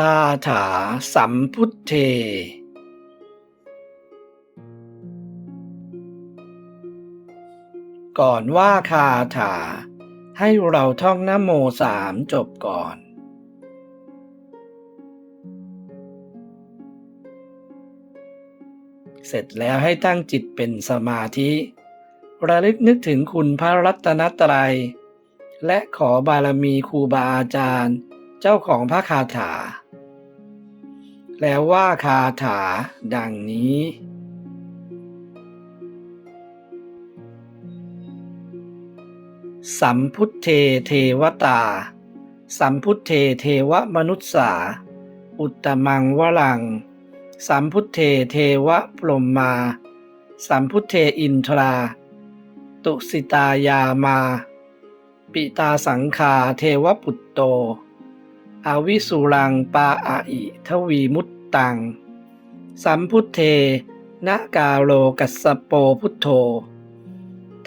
คาถาสัมพุทเท ก่อนว่าคาถาให้เราท่องนโมสามจบก่อน เสร็จแล้วให้ตั้งจิตเป็นสมาธิ ระลึกนึกถึงคุณพระรัตนตรัย และขอบารมีครูบาอาจารย์ เจ้าของพระคาถา แล้วว่าคาถา ดังนี้ สัมพุทเทเทวตา สัมพุทเทเทวมนุษสา อุตตมังวลัง สัมพุทเทเทวพรหมา สัมพุทเทอินทรา ตุสิตายามา ปิตาสังคาเทวปุตโต อวิสุรังปาอาอิทวีมุตตัง สัมพุทเทนะกาโลกัสโปพุทโธ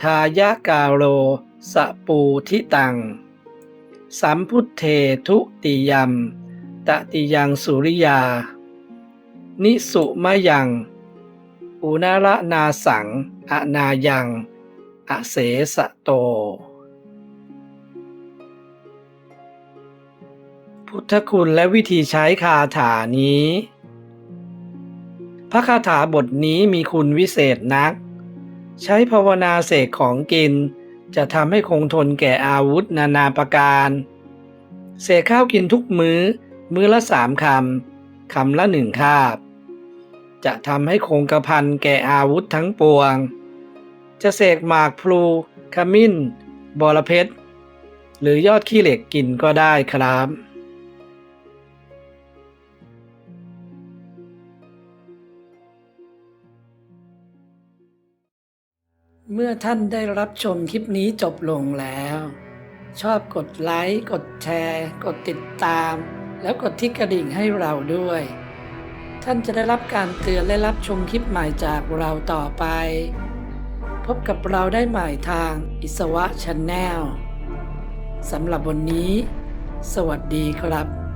ทายะกาโลสปูทิตัง สัมพุทเททุติยัมตติยังสุริยา นิสุมะยัง อุนาระนาสัง อนายัง อเสสะโต พุทธคุณและวิธีใช้คาถานี้ พระคาถาบทนี้มีคุณวิเศษนัก ใช้ภาวนาเสกของกิน จะทำให้คงทนแก่อาวุธนานาประการ เสกข้าวกินทุกมื้อ มื้อละสามคำ คำละหนึ่งคาบ จะทำให้คงกระพันแก่อาวุธทั้งปวง จะเสกหมากพลูขมิ้น บอระเพ็ดหรือยอดขี้เหล็กกินก็ได้ครับ เมื่อท่านได้รับชมคลิปนี้จบลงแล้ว ชอบกดไลค์ กดแชร์ กดติดตาม แล้วกดที่กระดิ่งให้เราด้วย ท่านจะได้รับการเตือนและรับชมคลิปใหม่จากเราต่อไป พบกับเราได้ใหม่ทางอิสวะช n แนลสำหรับวันนี้ สวัสดีครับ